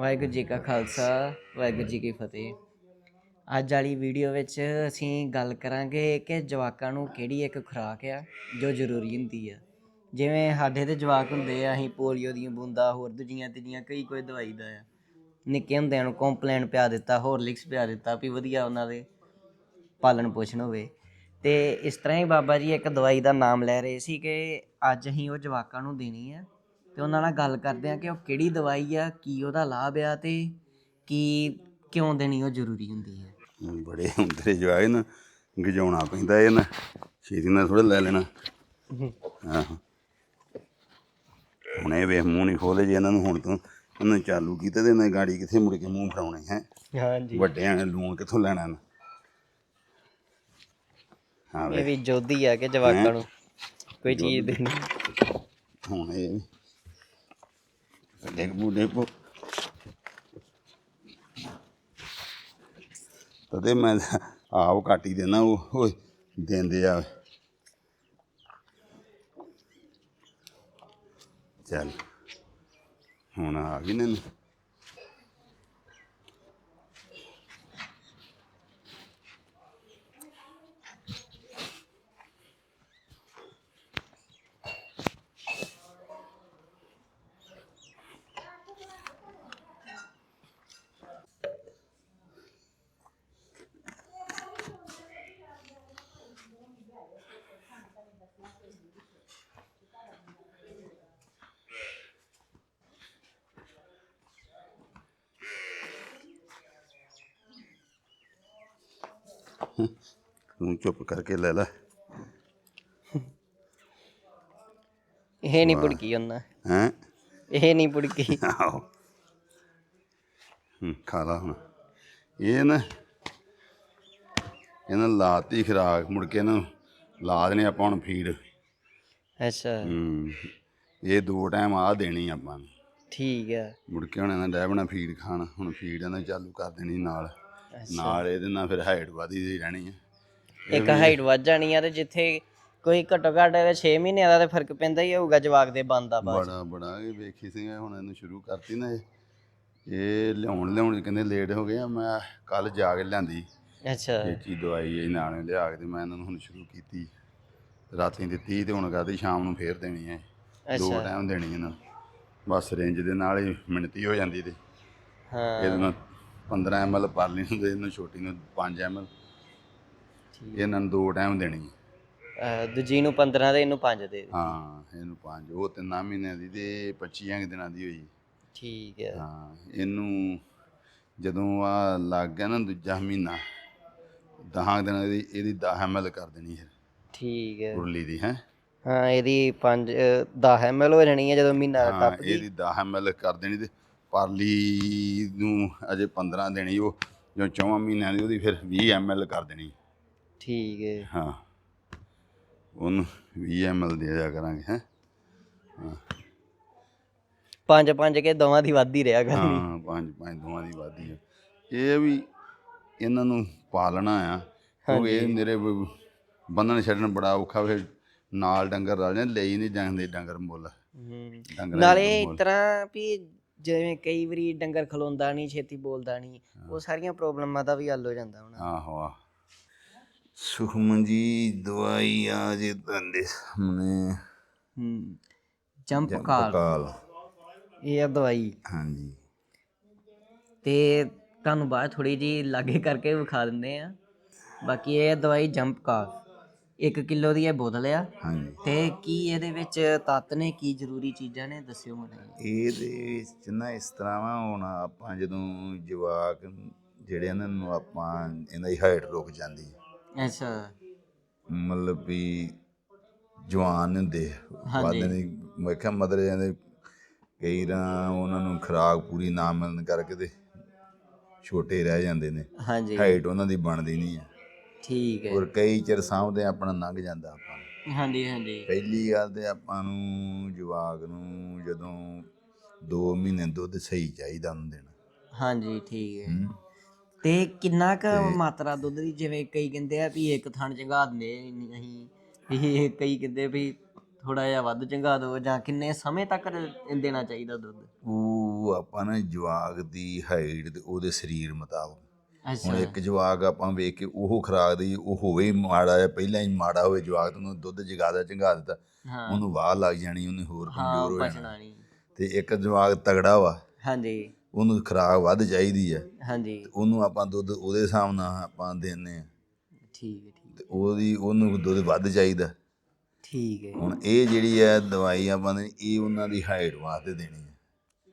ਵਾਹਿਗੁਰੂ ਜੀ ਕਾ ਖਾਲਸਾ, ਵਾਹਿਗੁਰੂ ਜੀ ਕੀ ਫਤਿਹ। ਅੱਜ ਵਾਲੀ ਵੀਡੀਓ ਵਿੱਚ ਅਸੀਂ ਗੱਲ ਕਰਾਂਗੇ ਕਿ ਜਵਾਕਾਂ ਨੂੰ ਕਿਹੜੀ ਇੱਕ ਖੁਰਾਕ ਆ ਜੋ ਜ਼ਰੂਰੀ ਹੁੰਦੀ ਆ। ਜਿਵੇਂ ਸਾਡੇ ਤੇ ਜਵਾਕ ਹੁੰਦੇ ਆ, ਅਸੀਂ ਪੋਲੀਓ ਦੀਆਂ ਬੂੰਦਾਂ, ਹੋਰ ਦੂਜੀਆਂ ਤੀਜੀਆਂ ਕਈ ਕੋਈ ਦਵਾਈ ਦਾ ਆ। ਨਿੱਕੇ ਹੁੰਦਿਆਂ ਨੂੰ ਕੰਪਲੇਨ ਪਿਆ ਦਿੱਤਾ ਹੋਰਲਿਕਸ ਪਿਆ ਦਿੱਤਾ ਵੀ ਵਧੀਆ ਉਹਨਾਂ ਦੇ ਪਾਲਣ ਪੋਸ਼ਣ ਹੋਵੇ। ਤੇ ਇਸ ਤਰ੍ਹਾਂ ਹੀ ਬਾਬਾ ਜੀ ਇੱਕ ਦਵਾਈ ਦਾ ਨਾਮ ਲੈ ਰਹੇ ਸੀ ਕਿ ਅੱਜ ਅਸੀਂ ਉਹ ਜਵਾਕਾਂ ਨੂੰ ਦੇਣੀ ਆ। ਤੇ ਉਹਨਾਂ ਨਾਲ ਗੱਲ ਕਰਦੇ ਆ ਕਿ ਉਹ ਕਿਹੜੀ ਦਵਾਈ ਆ ਕੀ ਉਹਦਾ ਲਾਭ ਆ ਤੇ ਕੀ ਕਿਉਂ ਦੇਣੀ ਉਹ ਜ਼ਰੂਰੀ ਹੁੰਦੀ ਹੈ। ਬੜੇ ਹੁੰਦੇ ਜਵਾਏ ਨਾ ਗਜਾਉਣਾ ਪੈਂਦਾ ਇਹ ਨਾ ਛੇਤੀ ਨਾਲ ਥੋੜਾ ਲੈ ਲੈਣਾ। ਆਹੋ ਹੁਣ ਇਹ ਵੇਖ ਮੂੰਹ ਨਹੀਂ ਖੋਲੇ ਜੇ ਇਹਨਾਂ ਨੂੰ ਹੁਣ ਤੋਂ ਇਹਨਾਂ ਨੇ ਚਾਲੂ ਕੀਤਾ ਤੇ ਇਹਨਾਂ ਨੇ ਗਾੜੀ ਕਿੱਥੇ ਮੁੜ ਕੇ ਮੂੰਹ ਫੜਾਉਣੇ ਹੈ? ਹਾਂਜੀ। ਵੱਡਿਆਂ ਨੇ ਲੂਣ ਕਿੱਥੋਂ ਲੈਣਾ ਨਾ ਹਾਂ ਇਹ ਵੇ। ਵੀ ਜੋਦੀ ਆ ਕਿ ਜਵਾਕਾਂ ਨੂੰ ਕੋਈ ਚੀਜ਼ ਦੇਣੀ। ਹੁਣ ਇਹ ਵੀ ਡੇਗ ਬੂ ਡੇਗ ਤਦੇ ਮੈਂ ਆਪ ਘੱਟ ਹੀ ਦੇਣਾ ਉਹ ਉਹ ਦਿੰਦੇ ਆ ਚੱਲ ਹੁਣ ਆ ਗਈ ਨੇ ਤੂੰ ਚੁੱਪ ਕਰਕੇ ਲੈ ਲੈ। ਇਹ ਨਹੀਂ ਪੁੜਕੀ ਉਹਨਾਂ। ਹੈਂ? ਇਹ ਨਹੀਂ ਆਹੋ। ਹੂੰ ਖਾ ਲਾ ਹੁਣ। ਇਹ ਨਾ ਇਹਨਾਂ ਲਾਤੀ ਖਰਾਕ ਮੁੜ ਕੇ ਇਹਨਾਂ ਲਾ ਦੇਣੇ ਆਪਾਂ ਹੁਣ ਫੀਡ। ਅੱਛਾ। ਹੂੰ ਇਹ ਦੋ ਟਾਈਮ ਆ ਦੇਣੀ ਆਪਾਂ ਨੂੰ। ਠੀਕ ਆ। ਮੁੜ ਕੇ ਹੁਣ ਇਹਨਾਂ ਡੈ ਬਣਾ ਫੀਡ ਖਾਣ ਹੁਣ ਫੀਡ ਇਹਨਾਂ ਚਾਲੂ ਕਰ ਦੇਣੀ ਨਾਲ। ਨਾਲ ਇਹਦੇ ਨਾਲ ਫਿਰ ਹਾਈਟ ਵਧੀ ਦੀ ਰਹਿਣੀ ਹੈ ਇੱਕ ਹਾਈਟ ਵੱਧ ਜਾਣੀ ਆ ਤੇ ਜਿੱਥੇ ਕੋਈ ਘੱਟੋ ਘੱਟ 6 ਮਹੀਨਿਆਂ ਦਾ ਤੇ ਫ਼ਰਕ ਪੈਂਦਾ ਹੀ ਹੋਊਗਾ ਜਵਾਕ ਦੇ ਬੰਦਾ ਬਾਅਦ ਬੜਾ ਬੜਾ ਇਹ ਵੇਖੀ ਸੀ ਹੁਣ ਇਹਨੂੰ ਸ਼ੁਰੂ ਕਰਤੀ ਨਾ ਇਹ। ਇਹ ਲਿਆਉਣ ਲਿਆਉਣ ਕਹਿੰਦੇ ਲੇਟ ਹੋ ਗਏ ਆ ਮੈਂ ਕੱਲ ਜਾ ਕੇ ਲਿਆਂਦੀ। ਅੱਛਾ। ਇਹ ਚੀ ਦਵਾਈ ਇਹ ਨਾਲ ਲਿਆ ਕੇ ਤੇ ਮੈਂ ਇਹਨਾਂ ਨੂੰ ਹੁਣ ਸ਼ੁਰੂ ਕੀਤੀ। ਰਾਤੀ ਦਿੱਤੀ ਤੇ ਹੁਣ ਕਹਦੀ ਸ਼ਾਮ ਨੂੰ ਫੇਰ ਦੇਣੀ ਹੈ। ਦੋ ਅੱਛਾ। ਟਾਈਮ ਦੇਣੀ ਇਹਨਾਂ ਨੂੰ। ਬਸ ਰੇਂਜ ਦੇ ਨਾਲ ਹੀ ਮਿਣਤੀ ਹੋ ਜਾਂਦੀ ਤੇ। ਹਾਂ। ਇਹਦੇ ਨਾਲ 15 ml ਪਰਲੀ ਨੂੰ ਦੇ ਇਹਨੂੰ ਛੋਟੀ ਨੂੰ 5 ml ਇਹਨਾਂ ਨੂੰ ਦੋ ਟਾਈਮ ਦੇਣੀ ਹੈ। ਅਹ ਦੂਜੀ ਨੂੰ 15 ਤੇ ਇਹਨੂੰ 5 ਦੇ। ਹਾਂ ਇਹਨੂੰ 5 ਉਹ ਤਿੰਨਾਂ ਮਹੀਨਿਆਂ ਦੀ ਤੇ 25 ਕੁ ਦਿਨਾਂ ਦੀ ਹੋਈ। ਠੀਕ ਹੈ। ਹਾਂ ਇਹਨੂੰ ਜਦੋਂ ਆ ਲੱਗ ਗਿਆ ਨਾ ਦੂਜਾ ਮਹੀਨਾ 10 ਦਿਨਾਂ ਦੀ ਇਹਦੀ 10 ml ਕਰ ਦੇਣੀ ਹੈ ਠੀਕ ਹੈ। ਉਰਲੀ ਦੀ ਹੈ? ਹਾਂ ਇਹਦੀ 5 10 ml ਹੋ ਜਾਣੀ ਹੈ ਜਦੋਂ ਮਹੀਨਾ ਹਾਂ ਟੱਪ ਗਈ ਇਹਦੀ 10 ml ਕਰ ਦੇਣੀ ਤੇ ਪਰਲੀ ਨੂੰ ਅਜੇ 15 ਦੇਣੀ ਉਹ ਜੋ ਚੌਵਾਂ ਮਹੀਨਿਆਂ ਦੀ ਉਹਦੀ ਫਿਰ 20 ml ਕਰ ਦੇਣੀ। ਠੀਕ ਹੈ। ਹਾਂ। ਉਹਨੂੰ 20 ml ਦੇ ਦਿਆ ਕਰਾਂਗੇ ਹੈ। ਪੰਜ ਪੰਜ ਕੇ ਦੋਵਾਂ ਦੀ ਵੱਧ ਰਿਹਾ ਕਰਨੀ। ਹਾਂ ਪੰਜ ਪੰਜ ਦੋਵਾਂ ਦੀ ਵਾਦੀ ਹੈ ਇਹ ਵੀ ਇਹਨਾਂ ਨੂੰ ਪਾਲਣਾ ਆ ਕਿਉਂਕਿ ਇਹ ਮੇਰੇ ਬ- ਬੰਨਣ ਛੱਡਣ ਬੜਾ ਔਖਾ ਫਿਰ ਨਾਲ ਡੰਗਰ ਰਲ ਜਾਂਦੇ ਲਈ ਨਹੀਂ ਜਾਂਦੇ ਡੰਗਰ ਮੁੱਲ। ਹੂੰ। ਡੰਗਰਾਂ ਨਾਲੇ ਇਸ। ਤਰ੍ਹਾਂ ਵੀ ਜਿਵੇਂ ਕਈ ਵਾਰੀ ਡੰਗਰ ਖਲੋਂਦਾ ਨਹੀਂ ਛੇਤੀ ਬੋਲਦਾ ਨਹੀਂ ਉਹ ਸਾਰੀਆਂ ਪ੍ਰੋਬਲਮਾਂ ਦਾ ਵੀ ਹੱਲ ਹੋ ਜਾਂਦਾ ਹੁਣ। ਆਹੋ ਆ ਸੁਖਮਨ ਜੀ ਦਵਾਈ ਆ ਜੇ ਤੁਹਾਡੇ ਸਾਹਮਣੇ। ਹੂੰ ਜੰਪ ਕਾਲ ਕਾਲ ਇਹ ਆ ਦਵਾਈ। ਹਾਂਜੀ। ਤੇ ਤੁਹਾਨੂੰ ਬਾਅਦ ਥੋੜੀ ਜੀ ਲਾਗੇ ਕਰਕੇ ਵਿਖਾ ਦਿੰਦੇ ਆ। ਬਾਕੀ ਇਹ ਦਵਾਈ ਜੰਪ ਕਾਲ 1 ਕਿਲੋ ਦੀ ਇਹ ਬੋਤਲ ਆ। ਹਾਂਜੀ। ਤੇ ਕੀ ਇਹਦੇ ਵਿੱਚ ਤੱਤ ਨੇ? ਕੀ ਜ਼ਰੂਰੀ ਚੀਜ਼ਾਂ ਨੇ? ਦੱਸਿਓ ਮੈਨੂੰ ਇਹਦੇ ਵਿੱਚ ਨਾ ਇਸ ਤਰ੍ਹਾਂ ਵਾ ਹੁਣ ਆਪਾਂ ਜਦੋਂ ਜਵਾਕ ਜਿਹੜੇ ਇਹਨਾਂ ਨੂੰ ਆਪਾਂ ਇਹਨਾਂ ਦੀ ਹਾਈਟ ਰੁਕ ਜਾਂਦੀ। ਅੱਛਾ। ਮਤਲਬ ਵੀ ਜਵਾਨ ਹੁੰਦੇ ਵਾਦੇ ਨੇ ਮੈਂ ਕਿਹਾ ਮਦਰ ਜਾਂਦੇ ਕਈ ਰਾਂ ਉਹਨਾਂ ਨੂੰ ਖੁਰਾਕ ਪੂਰੀ ਨਾ ਮਿਲਣ ਕਰਕੇ ਤੇ ਛੋਟੇ ਰਹਿ ਜਾਂਦੇ ਨੇ। ਹਾਂਜੀ। ਹਾਈਟ ਉਹਨਾਂ ਦੀ ਬਣਦੀ ਨਹੀਂ ਹੈ ਠੀਕ ਹੈ। ਔਰ ਕਈ ਚਿਰ ਸਾਂਭਦੇ ਆਪਣਾ ਲੰਘ ਜਾਂਦਾ ਆਪਾਂ ਨੂੰ। ਹਾਂਜੀ ਹਾਂਜੀ। ਪਹਿਲੀ ਗੱਲ ਤੇ ਆਪਾਂ ਨੂੰ ਜਵਾਕ ਨੂੰ ਜਦੋਂ 2 ਮਹੀਨੇ ਦੁੱਧ ਸਹੀ ਚਾਹੀਦਾ ਉਹਨੂੰ ਦੇਣਾ। ਹਾਂਜੀ ਠੀਕ ਹੈ। ਹੂੰ। ਤੇ ਕਿੰਨਾ ਕੁ ਮਾਤਰਾ ਦੁੱਧ ਦੀ? ਜਿਵੇਂ ਕਈ ਕਹਿੰਦੇ ਆ ਵੀ ਇੱਕ ਥਣ ਚੰਗਾ ਦਿੰਦੇ ਨਹੀਂ ਅਸੀਂ ਇਹ ਕਈ ਕਹਿੰਦੇ ਵੀ ਥੋੜਾ ਜਿਹਾ ਵੱਧ ਚੰਗਾ ਦਿਓ ਜਾਂ ਕਿੰਨੇ ਸਮੇਂ ਤੱਕ ਦੇਣਾ ਚਾਹੀਦਾ ਦੁੱਧ? ਉਹ ਆਪਾਂ ਨਾ ਜਵਾਗ ਦੀ ਹਾਈਟ ਤੇ ਉਹਦੇ ਸਰੀਰ ਮੁਤਾਬਕ। ਹੁਣ ਇੱਕ ਜਵਾਗ ਆਪਾਂ ਵੇਖ ਕੇ ਉਹ ਖਰਾਕ ਦੀ ਉਹ ਹੋਵੇ ਮਾੜਾ ਜਾਂ ਪਹਿਲਾਂ ਹੀ ਮਾੜਾ ਹੋਵੇ ਜਵਾਗ ਉਹਨੂੰ ਦੁੱਧ ਜਗਾਦਾ ਚੰਗਾ ਦਿੱਤਾ। ਉਹਨੂੰ ਵਾਹ ਲੱਗ ਜਾਣੀ ਉਹਨੇ ਹੋਰ ਕਮਜ਼ੋਰ ਹੋ ਜਾਣਾ। ਤੇ ਇੱਕ ਜਵਾਗ ਤਗੜਾ ਵਾ। ਹਾਂਜੀ। ਉਹਨੂੰ ਖਰਾਕ ਵੱਧ ਚਾਹੀਦੀ ਹੈ। ਹਾਂਜੀ। ਉਹਨੂੰ ਆਪਾਂ ਦੁੱਧ ਉਹਦੇ ਹਿਸਾਬ ਨਾਲ ਆਪਾਂ ਦਿੰਨੇ ਆ ਠੀਕ ਹੈ ਠੀਕ ਤੇ ਉਹਦੀ ਉਹਨੂੰ ਦੁੱਧ ਵੱਧ ਚਾਹੀਦਾ। ਠੀਕ ਹੈ। ਹੁਣ ਇਹ ਜਿਹੜੀ ਹੈ ਦਵਾਈ ਆਪਾਂ ਨੇ ਇਹ ਉਹਨਾਂ ਦੀ ਹਾਈਟ ਵਾਸਤੇ ਦੇਣੀ ਹੈ।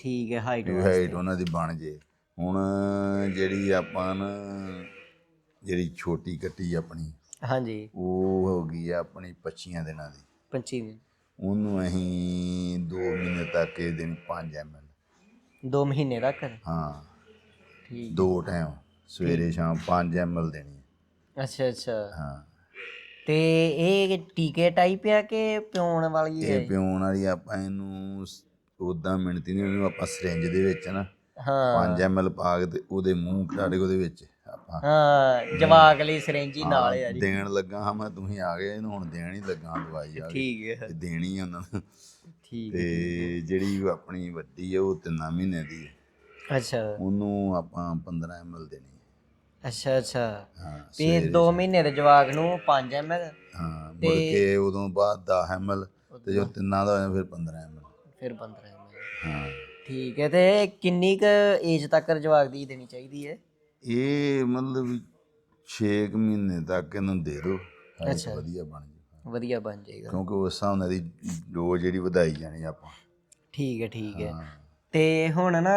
ਠੀਕ ਹੈ ਹਾਈਟ ਹਾਈਟ ਉਹਨਾਂ ਦੀ ਬਣ ਜੇ। ਹੁਣ ਜਿਹੜੀ ਆਪਾਂ ਨਾ ਜਿਹੜੀ ਛੋਟੀ ਕੱਟੀ ਆਪਣੀ ਹਾਂਜੀ। ਉਹ ਹੋ ਗਈ ਆ ਆਪਣੀ 25 ਦਿਨਾਂ ਦੀ। 25 ਦਿਨ। ਉਹਨੂੰ ਅਸੀਂ 2 ਮਹੀਨੇ ਤੱਕ ਇਹ ਦਿਨ 5 ml 2 ਮਹੀਨੇ ਤੱਕ। ਹਾਂ। ਠੀਕ। ਦੋ ਟਾਈਮ ਸਵੇਰੇ ਸ਼ਾਮ 5 ml ਦੇਣੀ ਹੈ। ਅੱਛਾ ਅੱਛਾ। ਹਾਂ। ਤੇ ਇਹ ਟੀਕੇ ਟਾਈਪ ਆ ਕਿ ਪਿਉਣ ਵਾਲੀ ਹੈ? ਇਹ ਪਿਉਣ ਵਾਲੀ ਆਪਾਂ ਇਹਨੂੰ ਉਦਾਂ ਮਿਣਤੀ ਨਹੀਂ ਉਹਨੂੰ ਆਪਾਂ ਸਿਰਿੰਜ ਦੇ ਵਿੱਚ ਨਾ ਹਾਂ। 5 ml ਪਾ ਕੇ ਤੇ ਉਹਦੇ ਮੂੰਹ ਘਾੜੇ ਉਹਦੇ ਵਿੱਚ ਆਪਾਂ ਹਾਂ ਜਵਾਕ ਲਈ ਸਰੰਜੀ ਨਾਲ ਆ ਜੀ। ਦੇਣ ਲੱਗਾ ਹਾਂ ਮੈਂ ਤੁਸੀਂ ਆ ਗਏ ਇਹਨੂੰ ਹੁਣ ਦੇਣ ਹੀ ਲੱਗਾ ਦਵਾਈ ਆ ਠੀਕ ਹੈ। ਦੇਣੀ ਉਹਨਾਂ ਨੂੰ। ਠੀਕ ਤੇ ਜਿਹੜੀ ਆਪਣੀ ਵੱਡੀ ਹੈ ਉਹ ਤਿੰਨਾਂ ਮਹੀਨੇ ਦੀ ਹੈ। ਅੱਛਾ। ਉਹਨੂੰ ਆਪਾਂ 15 ml ਦੇਣੀ ਹੈ। ਅੱਛਾ ਅੱਛਾ। ਹਾਂ ਤੇ 2 ਮਹੀਨੇ ਦੇ ਜਵਾਕ ਨੂੰ 5 ml ਹਾਂ ਮੁੜ ਕੇ ਉਦੋਂ ਬਾਅਦ 10 ml ਤੇ ਜੋ ਤਿੰਨਾਂ ਦਾ ਹੋਇਆ ਫਿਰ 15 ml ਫਿਰ 15 ml ਹਾਂ। ਠੀਕ ਹੈ ਤੇ ਕਿੰਨੀ ਕ ਏਜ ਤੱਕ ਜਵਾਕ ਦੀ ਦੇਣੀ ਚਾਹੀਦੀ ਹੈ? ਇਹ ਮਤਲਬ 6 ਮਹੀਨੇ ਤੱਕ ਇਹਨੂੰ ਦੇ ਦਿਓ ਹਾਈਟ ਅੱਛਾ। ਵਧੀਆ ਬਣ ਵਧੀਆ ਬਣ ਜਾਏਗਾ। ਕਿਉਂਕਿ ਉਸ ਹਿਸਾਬ ਨਾਲ ਦੀ ਡੋਜ਼ ਜਿਹੜੀ ਵਧਾਈ ਜਾਣੀ ਆਪਾਂ। ਠੀਕ ਹੈ ਠੀਕ ਹੈ। ਹਾਂ। ਤੇ ਹੁਣ ਨਾ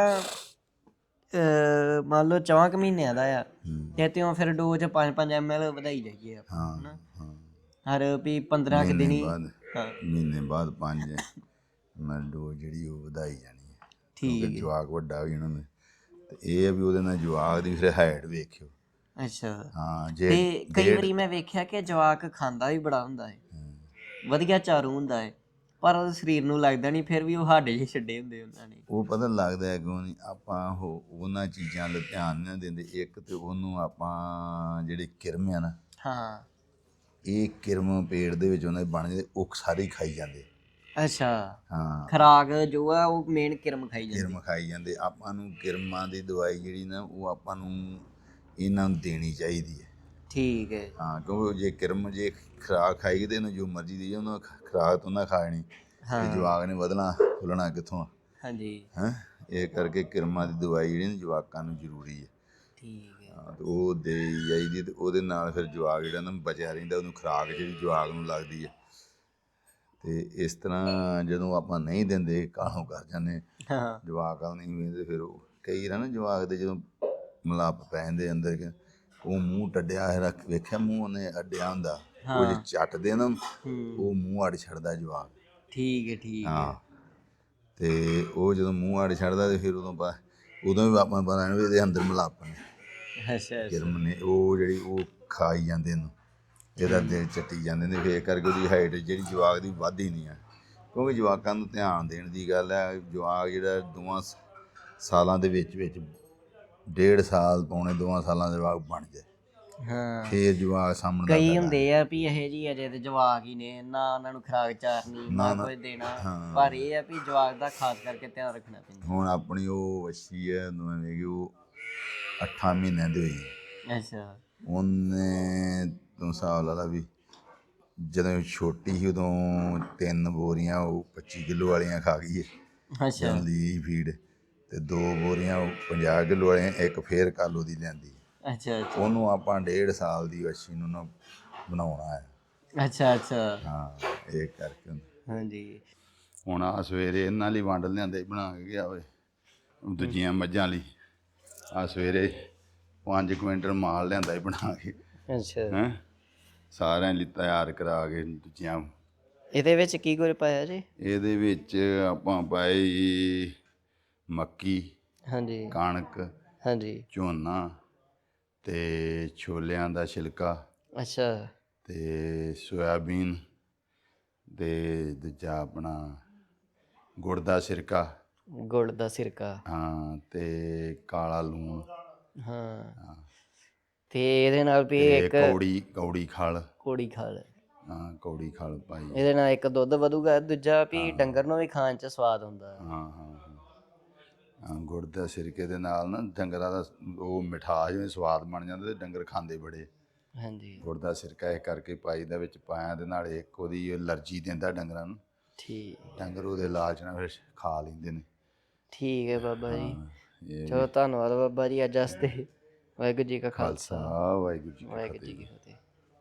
ਅ ਮੰਨ ਲਓ 4 ਮਹੀਨਿਆਂ ਦਾ ਆ। ਹੂੰ, ਤੇ ਤਿਉਂ ਫਿਰ ਡੋਜ਼ 5-5 ml ਵਧਾਈ ਜਾਈਏ ਆਪਾਂ ਹਾਂ ਹਾਂ। ਹਰ ਵੀ 15 ਕਿ ਦਿਨੀ ਬਾਅਦ ਹਾਂ। ਮਹੀਨੇ ਬਾਅਦ ਪੰਜ ਮੈਂ ਡੋਜ਼ ਜਿਹੜੀ ਉਹ ਵਧਾਈ ਜਾਣੀ ਹੈ ਠੀਕ ਕਿਉਂਕਿ ਜਵਾਕ ਵੱਡਾ ਵੀ ਉਹਨਾਂ ਨੇ। ਤੇ ਇਹ ਆ ਵੀ ਉਹਦੇ ਨਾਲ ਜਵਾਕ ਦੀ ਫਿਰ ਹਾਈਟ ਵੇਖਿਓ। ਅੱਛਾ। ਹਾਂ ਜੇ ਤੇ ਕਈ ਵਾਰੀ ਮੈਂ ਵੇਖਿਆ ਕਿ ਜਵਾਕ ਖਾਂਦਾ ਵੀ ਬੜਾ ਹੁੰਦਾ ਹੈ ਵਧੀਆ ਚਾਰੂ ਹੁੰਦਾ ਹੈ ਪਰ ਉਹ ਸਰੀਰ ਨੂੰ ਲੱਗਦਾ ਨਹੀਂ ਫਿਰ ਵੀ ਉਹ ਸਾਡੇ ਲਈ ਛੱਡੇ ਹੁੰਦੇ ਉਹਨਾਂ ਨੇ। ਉਹ ਪਤਾ ਲੱਗਦਾ ਹੈ ਕਿਉਂ ਨਹੀਂ ਆਪਾਂ ਉਹ ਉਹਨਾਂ ਚੀਜ਼ਾਂ 'ਤੇ ਧਿਆਨ ਨਹੀਂ ਦਿੰਦੇ। ਇੱਕ ਤੇ ਉਹਨੂੰ ਆਪਾਂ ਜਿਹੜੇ ਕਿਰਮ ਆ ਨਾ ਹਾਂ। ਇਹ ਕਿਰਮ ਪੇਟ ਦੇ ਵਿੱਚ ਉਹਨਾਂ ਦੇ ਬਣ ਜਾਂਦੇ ਉਹ ਸਾਰੇ ਖਾਈ ਜਾਂਦੇ। ਅੱਛਾ। ਹਾਂ। ਖਰਾਕ ਜੋ ਆ ਉਹ ਮੇਨ ਕਿਰਮ ਖਾਈ ਜਾਂਦੀ। ਕਿਰਮ ਖਾਈ ਜਾਂਦੇ। ਆਪਾਂ ਨੂੰ ਕਿਰਮਾਂ ਦੀ ਦਵਾਈ ਜਿਹੜੀ ਨਾ ਉਹ ਆਪਾਂ ਨੂੰ ਇਹਨਾਂ ਨੂੰ ਦੇਣੀ ਚਾਹੀਦੀ ਹੈ। ਠੀਕ ਹੈ। ਹਾਂ ਕਿਉਂਕਿ ਜੇ ਕਿਰਮ ਜੇ ਖਰਾਕ ਖਾਏਗੀ ਤੇ ਇਹਨੂੰ ਜੋ ਮਰਜ਼ੀ ਦੀ ਉਹਨਾਂ ਖਰਾਕ ਤੋਂ ਨਾ ਖਾਣੀ ਹਾਂ ਤੇ ਜਵਾਕ ਨੇ ਵਧਣਾ ਫੁੱਲਣਾ ਕਿੱਥੋਂ ਹਾਂਜੀ। ਹੈ? ਇਹ ਕਰਕੇ ਕਿਰਮਾਂ ਦੀ ਦਵਾਈ ਜਿਹੜੀ ਨਾ ਜਵਾਕਾਂ ਨੂੰ ਜ਼ਰੂਰੀ ਹੈ। ਠੀਕ ਹੈ। ਹਾਂ, ਤੇ ਉਹ ਦੇ ਜਾਈਦੀ ਤੇ ਉਹਦੇ ਨਾਲ ਫਿਰ ਜਵਾਕ ਜਿਹੜਾ ਨਾ ਬਚਿਆ ਰਹਿੰਦਾ ਉਹਨੂੰ ਖੁਰਾਕ ਜਿਹੜੀ ਜਵਾਕ ਨੂੰ ਲੱਗਦੀ ਹੈ। ਤੇ ਇਸ ਤਰ੍ਹਾਂ ਜਦੋਂ ਆਪਾਂ ਨਹੀਂ ਦਿੰਦੇ ਕਾਹੋਂ ਕਰ ਜਾਂਦੇ? ਹਾਂ। ਜਵਾਕ ਨਹੀਂ ਵੇਂਦੇ ਫਿਰ ਉਹ ਕਈ ਵਾਰ ਨਾ ਜਵਾਕ ਦੇ ਜਦੋਂ ਮਲਾਪ ਪੈ ਜਾਂਦੇ ਅੰਦਰ ਕਿ ਉਹ ਮੂੰਹ ਟੱਡਿਆ ਹੈ ਰੱਖ ਵੇਖਿਆ ਮੂੰਹ ਉਹਨੇ ਅੱਡਿਆ ਹੁੰਦਾ। ਉਹ ਜੇ ਚੱਟਦੇ ਨਾ ਉਹ ਮੂੰਹ ਅੱਡ ਛੱਡਦਾ ਜਵਾਕ। ਠੀਕ ਹੈ ਠੀਕ ਹੈ। ਤੇ ਉਹ ਜਦੋਂ ਮੂੰਹ ਅੱਡ ਛੱਡਦਾ ਤੇ ਫਿਰ ਉਦੋਂ ਪਾ ਉਦੋਂ ਵੀ ਆਪਾਂ ਪਤਾ ਨਹੀਂ ਇਹਦੇ ਅੰਦਰ ਮਲਾਪ ਨੇ। ਅੱਛਾ ਅੱਛਾ। ਕਿਰਮ ਨੇ ਉਹ ਜਿਹੜੀ ਉਹ ਖਾਈ ਜਾਂਦੇ ਨੇ ਇਹਦਾ ਦਿਲ ਚੱਟੀ ਜਾਂਦੇ ਨੇ ਫੇਰ ਕਰਕੇ ਉਹਦੀ ਹਾਈਟ ਜਿਹੜੀ ਜਵਾਕ ਦੀ ਵੱਧਦੀ ਨਹੀਂ ਆ। ਕਿਉਂਕਿ ਜਵਾਕਾਂ ਨੂੰ ਧਿਆਨ ਦੇਣ ਦੀ ਗੱਲ ਹੈ ਜਵਾਕ ਜਿਹੜਾ ਦੋਵਾਂ ਸਾਲਾਂ ਦੇ ਵਿੱਚ ਵਿੱਚ ਡੇਢ ਸਾਲ ਪੌਣੇ ਦੋਵਾਂ ਸਾਲਾਂ ਦੇ ਜਵਾਕ ਬਣ ਜਾਏ ਹਾਂ। ਫੇਰ ਜਵਾਕ ਸਾਹਮਣੇ ਦਾ ਕਈ। ਹੁੰਦੇ ਆ ਵੀ ਇਹ ਜੀ ਅਜੇ ਤੇ ਜਵਾਕ ਹੀ ਨੇ ਨਾ ਉਹਨਾਂ ਨੂੰ ਖਰਾਕ ਚਾਰਨੀ ਨਾ ਨਾ। ਕੁਝ ਦੇਣਾ। ਹਾਂ। ਪਰ ਇਹ ਆ ਵੀ ਜਵਾਕ ਦਾ ਖਾਸ ਕਰਕੇ ਧਿਆਨ ਰੱਖਣਾ ਪੈਂਦਾ। ਹੁਣ ਆਪਣੀ ਉਹ ਵੱਛੀ ਹੈ ਦੋਵੇਂ ਵੇਗੀ ਉਹ 8 ਮਹੀਨਿਆਂ ਦੀ ਹੋਈ। ਅੱਛਾ। ਉਹਨੇ ਤੂੰ ਹਿਸਾਬ ਲਾ ਲਾ ਵੀ ਜਦੋਂ ਛੋਟੀ ਸੀ ਉਦੋਂ ਤਿੰਨ ਬੋਰੀਆਂ ਉਹ 25 ਕਿਲੋ ਵਾਲੀਆਂ ਖਾ ਗਈ ਹੈ ਅੱਛਾ। ਜੰਦੀ ਫੀਡ। ਤੇ ਦੋ ਬੋਰੀਆਂ ਉਹ 50 ਕਿਲੋ ਵਾਲੀਆਂ ਇੱਕ ਫੇਰ ਕਾਲੋ ਦੀ ਲੈਂਦੀ ਅੱਛਾ ਅੱਛਾ। ਉਹਨੂੰ ਆਪਾਂ ਡੇਢ ਸਾਲ ਦੀ ਵੱਛੀ ਨੂੰ ਨਾ ਬਣਾਉਣਾ ਹੈ। ਅੱਛਾ ਅੱਛਾ। ਹਾਂ ਇਹ ਕਰਕੇ ਹਾਂਜੀ। ਹੁਣ ਆ ਸਵੇਰੇ ਇਹਨਾਂ ਲਈ ਵੰਡ ਲਿਆਂਦੇ ਬਣਾ ਕੇ ਗਿਆ ਓਏ ਦੂਜੀਆਂ ਮੱਝਾਂ ਲਈ। ਆ ਸਵੇਰੇ 5 ਕੁਇੰਟਲ ਮਾਲ ਲਿਆਂਦਾ ਬਣਾ ਕੇ। ਅੱਛਾ। ਹੈ? ਸਾਰਿਆਂ ਲਈ ਤਿਆਰ ਕਰਾ ਕੇ ਦੂਜੀਆਂ। ਇਹਦੇ ਵਿੱਚ ਕੀ ਕੁਝ ਪਾਇਆ ਜੀ? ਇਹਦੇ ਵਿੱਚ ਆਪਾਂ ਪਾਈ ਮੱਕੀ ਹਾਂਜੀ। ਕਣਕ ਹਾਂਜੀ। ਝੋਨਾ ਤੇ ਛੋਲਿਆਂ ਦਾ ਛਿਲਕਾ। ਅੱਛਾ। ਤੇ ਸੋਇਆਬੀਨ ਤੇ ਦੂਜਾ ਆਪਣਾ ਗੁੜ ਦਾ ਸਿਰਕਾ। ਗੁੜ ਦਾ ਸਿਰਕਾ। ਹਾਂ ਤੇ ਕਾਲਾ ਲੂਣ। ਹਾਂ। ਤੇ ਇਹਦੇ ਨਾਲ ਵੀ ਇੱਕ ਕੌੜੀ ਕੌੜੀ ਖਲ। ਕੋੜੀ ਖਾ ਲੈ ਹਾਂ ਕੌੜੀ ਖਲ ਪਾਈ। ਇਹਦੇ ਨਾਲ ਇੱਕ ਦੁੱਧ ਵਧੂਗਾ ਦੂਜਾ ਵੀ ਡੰਗਰ ਨੂੰ ਵੀ ਖਾਣ ਚ ਸਵਾਦ ਹੁੰਦਾ। ਹਾਂ। ਹਾਂ। ਗੁੜ ਦਾ ਸਿਰਕੇ ਦੇ ਨਾਲ ਨਾ ਡੰਗਰਾਂ ਦਾ ਉਹ ਮਿਠਾਸ ਜਿਵੇਂ ਸਵਾਦ ਬਣ ਜਾਂਦਾ ਤੇ ਡੰਗਰ ਖਾਂਦੇ ਬੜੇ। ਹਾਂਜੀ। ਗੁੜ ਦਾ ਸਿਰਕਾ ਇਹ ਕਰਕੇ ਪਾਈ ਦੇ ਵਿੱਚ ਪਾਇਆ ਦੇ ਨਾਲ ਇੱਕ ਉਹਦੀ ਅਲਰਜੀ ਦਿੰਦਾ ਡੰਗਰਾਂ ਨੂੰ। ਠੀਕ। ਡੰਗਰ ਉਹਦੇ ਲਾਲਚ ਨਾਲ ਫਿਰ ਖਾ ਲੈਂਦੇ ਨੇ। ਠੀਕ ਹੈ ਬਾਬਾ ਜੀ। ਚਲੋ ਧੰਨਵਾਦ ਬਾਬਾ ਜੀ ਅੱਜ ਵਾਸਤੇ। ਵਾਹਿਗੁਰੂ ਜੀ ਕਾ ਖਾਲਸਾ ਵਾਹਿਗੁਰੂ ਜੀ ਕੀ ਫਤਿਹ।